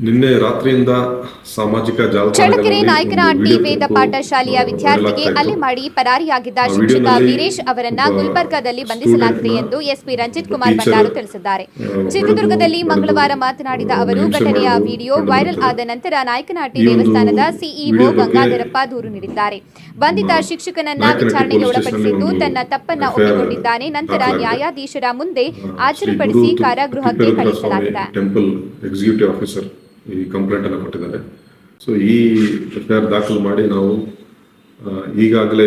ನಿನ್ನೆ ರಾತ್ರಿಯಿಂದ ಸಾಮಾಜಿಕ ಚಳ್ಳಕೆರೆ ನಾಯಕನಹಟ್ಟಿ ವಿಡಿಯೋ ವೇದ ಪಾಠ ಶಾಲೆಯ ವಿದ್ಯಾರ್ಥಿಗೆ ಅಲೆ ಹಲ್ಲೆ ಮಾಡಿ ಪರಾರಿಯಾಗಿದ್ದ ಶಿಕ್ಷಕ ವೀರೇಶ್ ಅವರನ್ನ ಗುಲ್ಬರ್ಗಾದಲ್ಲಿ ಬಂಧಿಸಲಾಗಿದೆ ಎಂದು ಎಸ್ಪಿ ರಂಜಿತ್ ಕುಮಾರ್ ಬಂಡಾರು ಭಂಡಾರು ತಿಳಿಸಿದ್ದಾರೆ ಚಿತ್ರದುರ್ಗದಲ್ಲಿ ಮಂಗಳವಾರ ಮಾತನಾಡಿದ ಅವರು ಘಟನೆಯ ವಿಡಿಯೋ ವೈರಲ್ ಆದ ನಂತರ ನಾಯಕನಹಟ್ಟಿ ದೇವಸ್ಥಾನದ ಸಿಇಒ ಗಂಗಾಧರಪ್ಪ ದೂರು ನೀಡಿದ್ದಾರೆ. ಬಂಧಿತ ಶಿಕ್ಷಕನನ್ನ ವಿಚಾರಣೆಗೆ ಒಳಪಡಿಸಿದ್ದು ತನ್ನ ತಪ್ಪನ್ನ ಒಪ್ಪಿಕೊಂಡಿದ್ದಾನೆ. ನಂತರ ನ್ಯಾಯಾಧೀಶರ ಮುಂದೆ ಹಾಜರುಪಡಿಸಿ ಕಾರಾಗೃಹಕ್ಕೆ ತಿಪ್ಪೇರುದ್ರ ಈ ಕಂಪ್ಲೇಂಟ್ ಅನ್ನು ಕೊಟ್ಟಿದ್ದಾರೆ. ಸೊ ಈ ಎಫ್ ಐ ದಾಖಲು ಮಾಡಿ ನಾವು ಈಗಾಗಲೇ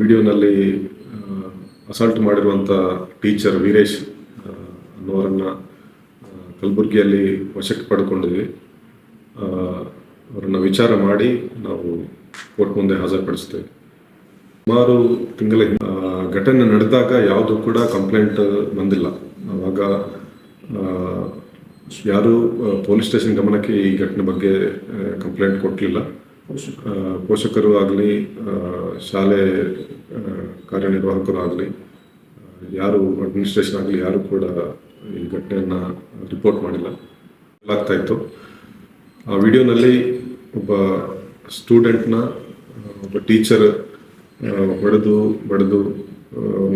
ವಿಡಿಯೋನಲ್ಲಿ ಅಸಾಲ್ಟ್ ಮಾಡಿರುವಂಥ ಟೀಚರ್ ವೀರೇಶ್ ಅನ್ನೋರನ್ನು ಕಲಬುರಗಿಯಲ್ಲಿ ವಶಕ್ಕೆ ಪಡ್ಕೊಂಡಿದ್ವಿ ಅವರನ್ನು ವಿಚಾರ ಮಾಡಿ ನಾವು ಕೋರ್ಟ್ ಮುಂದೆ ಹಾಜರುಪಡಿಸ್ತೇವೆ. ಸುಮಾರು ತಿಂಗಳ ಘಟನೆ ನಡೆದಾಗ ಯಾವುದು ಕೂಡ ಕಂಪ್ಲೇಂಟ್ ಬಂದಿಲ್ಲ. ಆವಾಗ ಯಾರು ಪೊಲೀಸ್ ಸ್ಟೇಷನ್ ಗಮನಕ್ಕೆ ಈ ಘಟನೆ ಬಗ್ಗೆ ಕಂಪ್ಲೇಂಟ್ ಕೊಟ್ಟಿಲ್ಲ. ಪೋಷಕರು ಆಗಲಿ ಶಾಲೆ ಕಾರ್ಯನಿರ್ವಾಹಕರು ಆಗಲಿ, ಯಾರು ಅಡ್ಮಿನಿಸ್ಟ್ರೇಷನ್ ಆಗಲಿ, ಯಾರು ಕೂಡ ಈ ಘಟನೆಯನ್ನು ರಿಪೋರ್ಟ್ ಮಾಡಿಲ್ಲ. ಆಗ್ತಾ ಇತ್ತು. ಆ ವಿಡಿಯೋನಲ್ಲಿ ಒಬ್ಬ ಸ್ಟೂಡೆಂಟ್ನ ಒಬ್ಬ ಟೀಚರ್ ಹೊಡೆದು, ಬಡಿದು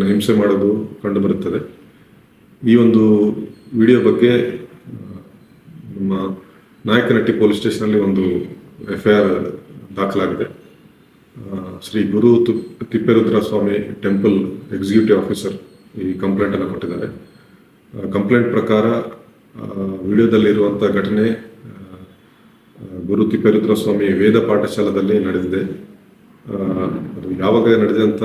ಹಿಂಸೆ ಮಾಡೋದು ಕಂಡು ಬರುತ್ತದೆ. ಈ ಒಂದು ವಿಡಿಯೋ ಬಗ್ಗೆ ನಮ್ಮ ನಾಯಕನಹಟ್ಟಿ ಪೊಲೀಸ್ ಸ್ಟೇಷನಲ್ಲಿ ಒಂದು ಎಫ್ ಐ ಆರ್ ದಾಖಲಾಗಿದೆ Shri Guru Tipperudra Swami temple executive officer ಈ ಕಂಪ್ಲೇಂಟನ್ನು ಕೊಟ್ಟಿದ್ದಾರೆ. ಕಂಪ್ಲೇಂಟ್ ಪ್ರಕಾರ ವಿಡಿಯೋದಲ್ಲಿರುವಂಥ ಘಟನೆ ಗುರು ತಿಪ್ಪೇರುದ್ರ ಸ್ವಾಮಿ ವೇದ ಪಾಠಶಾಲದಲ್ಲಿ ನಡೆದಿದೆ. ಅದು ಯಾವಾಗ ನಡೆದಿದೆ ಅಂತ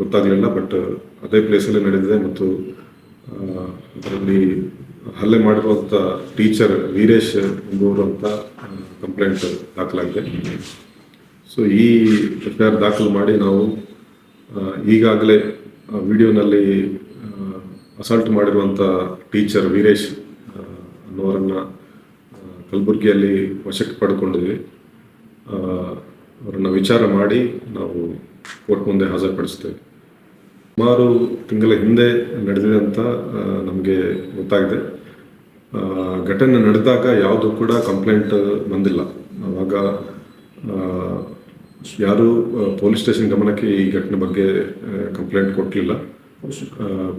ಗೊತ್ತಾಗಲಿಲ್ಲ, ಬಟ್ ಅದೇ ಪ್ಲೇಸಲ್ಲಿ ನಡೆದಿದೆ ಮತ್ತು ಅದರಲ್ಲಿ ಹಲ್ಲೆ ಮಾಡಿರುವಂಥ ಟೀಚರ್ ವೀರೇಶ್ ಎಂಬುವರು ಅಂತ ಕಂಪ್ಲೇಂಟ್ ದಾಖಲಾಗಿದೆ. ಸೊ ಈ ಎಫ್ ಐ ಆರ್ ದಾಖಲು ಮಾಡಿ ನಾವು ಈಗಾಗಲೇ ವಿಡಿಯೋನಲ್ಲಿ ಅಸಾಲ್ಟ್ ಮಾಡಿರುವಂಥ ಟೀಚರ್ ವೀರೇಶ್ ಅನ್ನೋರನ್ನು ಕಲಬುರಗಿಯಲ್ಲಿ ವಶಕ್ಕೆ ಪಡ್ಕೊಂಡಿದ್ವಿ. ಅವರನ್ನು ವಿಚಾರ ಮಾಡಿ ನಾವು ಕೋರ್ಟ್ ಮುಂದೆ ಹಾಜರುಪಡಿಸ್ತೇವೆ. ಸುಮಾರು ತಿಂಗಳ ಹಿಂದೆ ನಡೆದಿದೆ ಅಂತ ನಮಗೆ ಗೊತ್ತಾಗಿದೆ. ಘಟನೆ ನಡೆದಾಗ ಯಾವುದು ಕೂಡ ಕಂಪ್ಲೇಂಟ್ ಬಂದಿಲ್ಲ. ಆವಾಗ ಯಾರು ಪೊಲೀಸ್ ಸ್ಟೇಷನ್ ಗಮನಕ್ಕೆ ಈ ಘಟನೆ ಬಗ್ಗೆ ಕಂಪ್ಲೇಂಟ್ ಕೊಟ್ಟಿಲ್ಲ.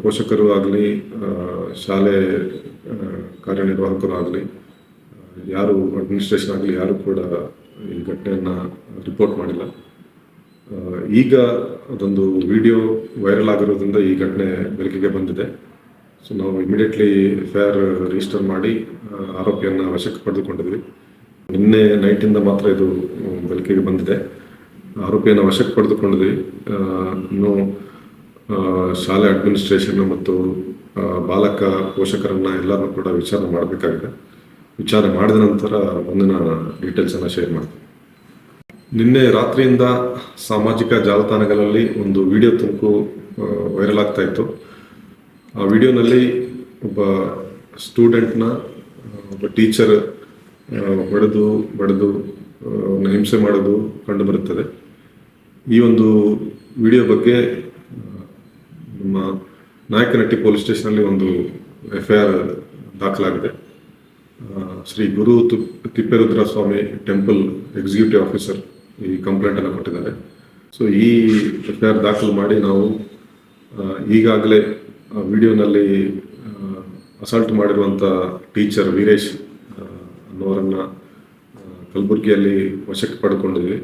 ಪೋಷಕರು ಆಗಲಿ ಶಾಲೆ ಕಾರ್ಯನಿರ್ವಾಹಕರು ಆಗಲಿ ಯಾರು ಅಡ್ಮಿನಿಸ್ಟ್ರೇಷನ್ ಆಗಲಿ, ಯಾರು ಕೂಡ ಈ ಘಟನೆಯನ್ನು ರಿಪೋರ್ಟ್ ಮಾಡಿಲ್ಲ. ಈಗ ಅದೊಂದು ವಿಡಿಯೋ ವೈರಲ್ ಆಗಿರೋದ್ರಿಂದ ಈ ಘಟನೆ ಬೆಳಕಿಗೆ ಬಂದಿದೆ. ಸೊ ನಾವು ಇಮಿಡಿಯೇಟ್ಲಿ ಎಫ್ ಐ ರಿಜಿಸ್ಟರ್ ಮಾಡಿ ಆರೋಪಿಯನ್ನು ವಶಕ್ಕೆ ಪಡೆದುಕೊಂಡಿದ್ವಿ. ನಿನ್ನೆ ನೈಟಿಂದ ಮಾತ್ರ ಇದು ಬೆಳಕಿಗೆ ಬಂದಿದೆ. ಆರೋಪಿಯನ್ನು ವಶಕ್ಕೆ ಪಡೆದುಕೊಂಡಿದ್ವಿ. ಇನ್ನು ಶಾಲೆ ಅಡ್ಮಿನಿಸ್ಟ್ರೇಷನ್ ಮತ್ತು ಬಾಲಕ, ಪೋಷಕರನ್ನು ಎಲ್ಲರನ್ನೂ ಕೂಡ ವಿಚಾರಣೆ ಮಾಡಬೇಕಾಗಿದೆ. ವಿಚಾರಣೆ ಮಾಡಿದ ನಂತರ ಮುಂದಿನ ಡೀಟೇಲ್ಸನ್ನು ಶೇರ್ ಮಾಡ್ತೀನಿ. ನಿನ್ನೆ ರಾತ್ರಿಯಿಂದ ಸಾಮಾಜಿಕ ಜಾಲತಾಣಗಳಲ್ಲಿ ಒಂದು ವಿಡಿಯೋ ತುಣುಕು ವೈರಲ್ ಆಗ್ತಾ ಇತ್ತು. ಆ ವಿಡಿಯೋನಲ್ಲಿ ಒಬ್ಬ ಸ್ಟೂಡೆಂಟ್ನ ಒಬ್ಬ ಟೀಚರ್ ಹೊಡೆದು, ಬಡಿದು ಹಿಂಸೆ ಮಾಡೋದು ಕಂಡು ಬರುತ್ತದೆ. ಈ ಒಂದು ವಿಡಿಯೋ ಬಗ್ಗೆ ನಮ್ಮ ನಾಯಕನಟ್ಟಿ ಪೊಲೀಸ್ ಸ್ಟೇಷನಲ್ಲಿ ಒಂದು ಎಫ್ ಐ ಆರ್ ದಾಖಲಾಗಿದೆ Shri Guru Tipperudra Swami temple executive officer. ಈ ಕಂಪ್ಲೇಂಟ್ ಅನ್ನು ಕೊಟ್ಟಿದ್ದಾರೆ. ಸೊ ಈ ಎಫ್ ಐ ಆರ್ ದಾಖಲು ಮಾಡಿ ನಾವು ಈಗಾಗಲೇ ವಿಡಿಯೋನಲ್ಲಿ ಅಸಾಲ್ಟ್ ಮಾಡಿರುವಂಥ ಟೀಚರ್ ವೀರೇಶ್ ಅನ್ನೋರನ್ನು ಕಲಬುರಗಿಯಲ್ಲಿ ವಶಕ್ಕೆ ಪಡ್ಕೊಂಡಿದ್ವಿ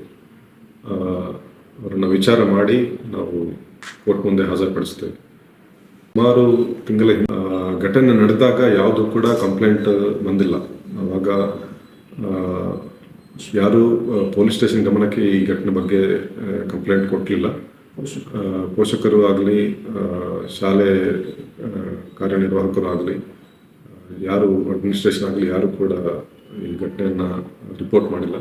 ಅವರನ್ನು ವಿಚಾರ ಮಾಡಿ ನಾವು ಕೋರ್ಟ್ ಮುಂದೆ ಹಾಜರುಪಡಿಸ್ತೇವೆ ಸುಮಾರು ತಿಂಗಳ ಘಟನೆ ನಡೆದಾಗ ಯಾವುದು ಕೂಡ ಕಂಪ್ಲೇಂಟ್ ಬಂದಿಲ್ಲ. ಆವಾಗ ಯಾರು ಪೊಲೀಸ್ ಸ್ಟೇಷನ್ ಗಮನಕ್ಕೆ ಈ ಘಟನೆ ಬಗ್ಗೆ ಕಂಪ್ಲೇಂಟ್ ಕೊಟ್ಟಿಲ್ಲ. ಪೋಷಕರು ಆಗಲಿ ಶಾಲೆ ಕಾರ್ಯನಿರ್ವಾಹಕರು ಆಗಲಿ ಯಾರು ಅಡ್ಮಿನಿಸ್ಟ್ರೇಷನ್ ಆಗಲಿ ಯಾರು ಕೂಡ ಈ ಘಟನೆಯನ್ನು ರಿಪೋರ್ಟ್ ಮಾಡಿಲ್ಲ.